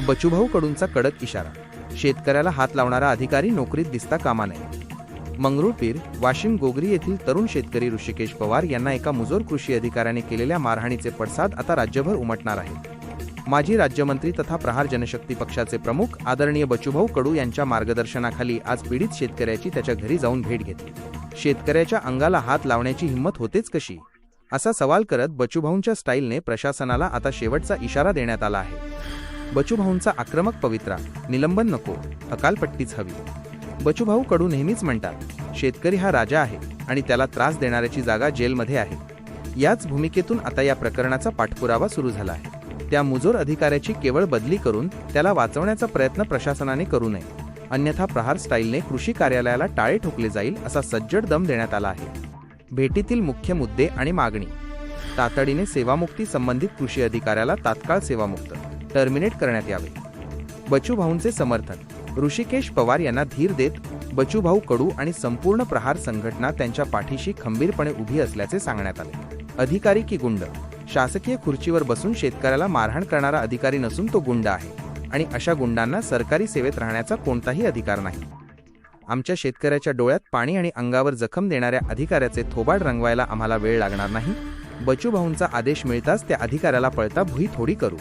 बचूभाऊ कडूंचा कडक इशारा. शेतकऱ्याला हात लावणारा अधिकारी नोकरीत दिसता कामा नये. मंगरुळपीर वाशिम गोगरी येथील तरुण शेतकरी ऋषिकेश पवार यांना एका मुजोर कृषी अधिकाऱ्याने केलेल्या मारहाणीचे पडसाद आता राज्यभर उमटणार आहेत माजी राज्यमंत्री तथा प्रहार जनशक्ती पक्षाचे प्रमुख आदरणीय बचूभाऊ कडू यांच्या मार्गदर्शनाखाली आज पीडित शेतकऱ्याची त्याच्या घरी जाऊन भेट घेतली. शेतकऱ्याच्या अंगाला हात लावण्याची हिंमत होतेच कशी? असा सवाल करत बचूभाऊंच्या स्टाईलने प्रशासनाला आता शेवटचा इशारा देण्यात आला आहे. बचूभाऊंचा आक्रमक पवित्रा निलंबन नको अकालपट्टीच हवी. बचूभाऊ कडू नेहमीच म्हणतात शेतकरी हा राजा आहे आणि त्याला त्रास देणाऱ्याची जागा जेलमध्ये आहे. याच भूमिकेतून आता या प्रकरणाचा पाठपुरावा सुरू झाला आहे. त्या मुजोर अधिकाऱ्याची केवळ बदली करून त्याला वाचवण्याचा प्रयत्न प्रशासनाने करू नये. अन्यथा प्रहार स्टाईलने कृषी कार्यालयाला टाळे ठोकले जाईल असा सज्जड दम देण्यात आला आहे. भेटीतील मुख्य मुद्दे आणि मागणी. तातडीने सेवामुक्ती संबंधित कृषी अधिकाऱ्याला तात्काळ सेवामुक्त. टर्मिनेट करण्यात यावे. बचूभाऊंचे समर्थन ऋषिकेश पवार यांना धीर देत बचूभाऊ कडू आणि संपूर्ण प्रहार संघटना त्यांच्या पाठीशी खंबीरपणे उभी असल्याचे सांगण्यात आले. अधिकारी की गुंड? शासकीय खुर्चीवर बसून शेतकऱ्याला मारहाण करणारा अधिकारी नसून तो गुंड आहे आणि अशा गुंडांना सरकारी सेवेत राहण्याचा कोणताही अधिकार नाही. आमच्या शेतकऱ्याच्या डोळ्यात पाणी आणि अंगावर जखम देणाऱ्या अधिकाऱ्याचे थोबाड रंगवायला आम्हाला वेळ लागणार नाही. बचूभाऊंचा आदेश मिळताच त्या अधिकाऱ्याला पळता भुई थोडी करू.